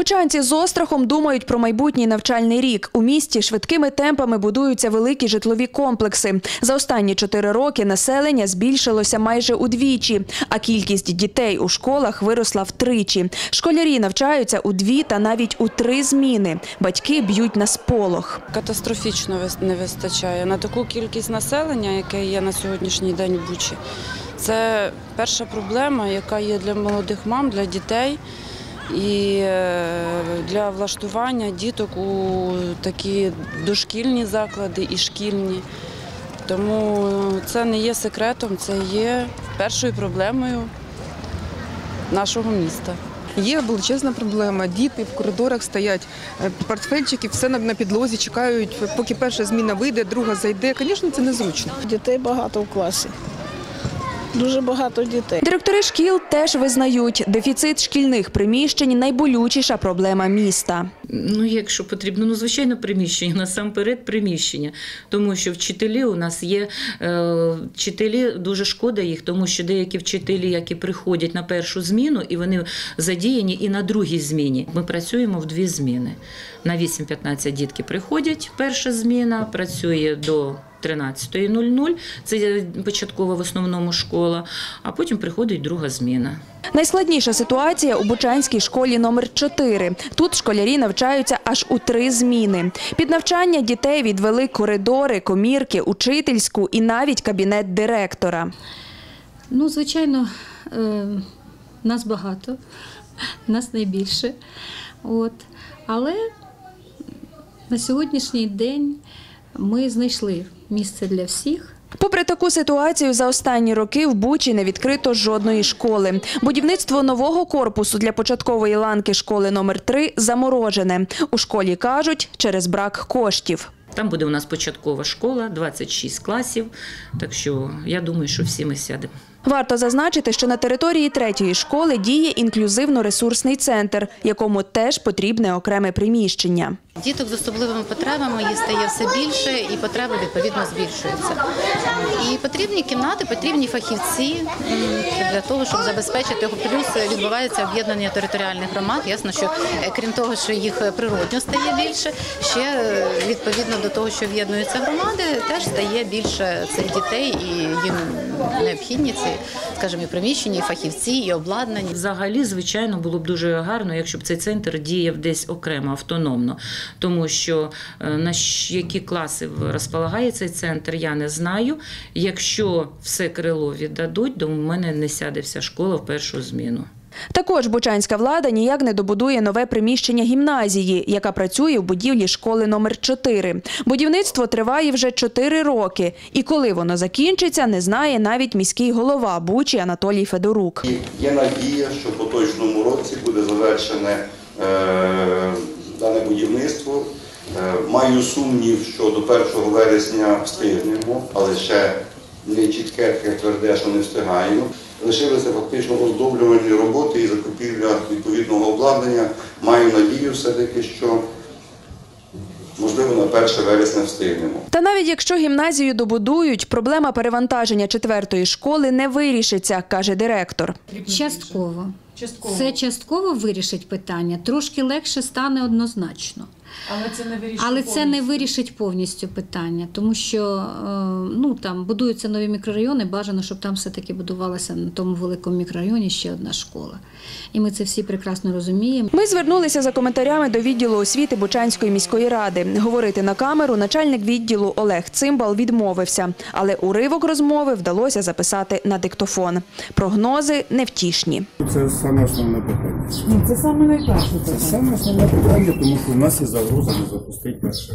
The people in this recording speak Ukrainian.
Бучанці з острахом думають про майбутній навчальний рік. У місті швидкими темпами будуються великі житлові комплекси. За останні чотири роки населення збільшилося майже удвічі, а кількість дітей у школах виросла втричі. Школярі навчаються у дві та навіть у три зміни. Батьки б'ють на сполох. Катастрофічно не вистачає на таку кількість населення, яке є на сьогоднішній день в Бучі. Це перша проблема, яка є для молодих мам, для дітей і е, для влаштування діток у такі дошкільні заклади і шкільні. Тому це не є секретом, це є першою проблемою нашого міста. Є величезна проблема. Діти в коридорах стоять, е, портфельчики, все на, на підлозі, чекають, поки перша зміна вийде, друга зайде. Звісно, це незручно. Дітей багато в класі. Дуже багато дітей. Директори шкіл теж визнають, дефіцит шкільних приміщень найболючіша проблема міста. Ну, якщо потрібно, ну звичайно, приміщення, насамперед приміщення. Тому що вчителі у нас є е, вчителі, дуже шкода їх, тому що деякі вчителі, які приходять на першу зміну, і вони задіяні і на другій зміні. Ми працюємо в дві зміни. На 8-15 дітки приходять. Перша зміна працює до 13.00, це початкова в основному школа, а потім приходить друга зміна. Найскладніша ситуація у Бучанській школі номер 4 Тут школярі навчаються аж у три зміни. Під навчання дітей відвели коридори, комірки, учительську і навіть кабінет директора. Ну, звичайно, е, нас багато, нас найбільше. От. Але на сьогоднішній день ми знайшли місце для всіх. Попри таку ситуацію, за останні роки в Бучі не відкрито жодної школи. Будівництво нового корпусу для початкової ланки школи номер 3 заморожене. У школі кажуть, через брак коштів. Там буде у нас початкова школа, 26 класів. Так що я думаю, що всі ми сядемо. Варто зазначити, що на території третьої школи діє інклюзивно-ресурсний центр, якому теж потрібне окреме приміщення. Діток з особливими потребами їх стає все більше, і потреби відповідно збільшуються. І потрібні кімнати, потрібні фахівці для того, щоб забезпечити його. Плюс відбувається об'єднання територіальних громад. Ясно, що е, крім того, що їх природньо стає більше, ще е, відповідно до того, що об'єднуються громади, теж стає більше цих дітей, і їм необхідні ці, скажімо, і приміщення, і фахівці, і обладнання. Взагалі, звичайно, було б дуже гарно, якщо б цей центр діяв десь окремо, автономно. Тому що е, на які класи розполагає цей центр, я не знаю. Якщо все крило віддадуть, то в мене не сяде вся школа в першу зміну. Також бучанська влада ніяк не добудує нове приміщення гімназії, яка працює в будівлі школи номер 4 Будівництво триває вже 4 роки, і коли воно закінчиться, не знає навіть міський голова Бучі Анатолій Федорук. Є надія, що в поточному році буде завершене е, дане будівництво. Е, маю сумнів, що до 1 вересня встигнемо, але ще не чітке, таке тверде, що не встигаємо. Лишилися фактично оздоблювальні роботи і закупівля відповідного обладнання. Маю надію все-таки, що можливо на 1 вересня встигнемо. Та навіть якщо гімназію добудують, проблема перевантаження четвертої школи не вирішиться, каже директор. Частково. Це частково вирішить питання. Трошки легше стане однозначно. Але це не вирішить. Але це не вирішить повністю питання, тому що е, ну там будуються нові мікрорайони. Бажано, щоб там все-таки будувалася на тому великому мікрорайоні ще одна школа. І ми це всі прекрасно розуміємо. Ми звернулися за коментарями до відділу освіти Бучанської міської ради. Говорити на камеру начальник відділу Олег Цимбал відмовився, але уривок розмови вдалося записати на диктофон. Прогнози невтішні. Це саме основне питання. Ну, це саме найкраще. Це саме основне питання, тому що в нас є загроза не запустити перше.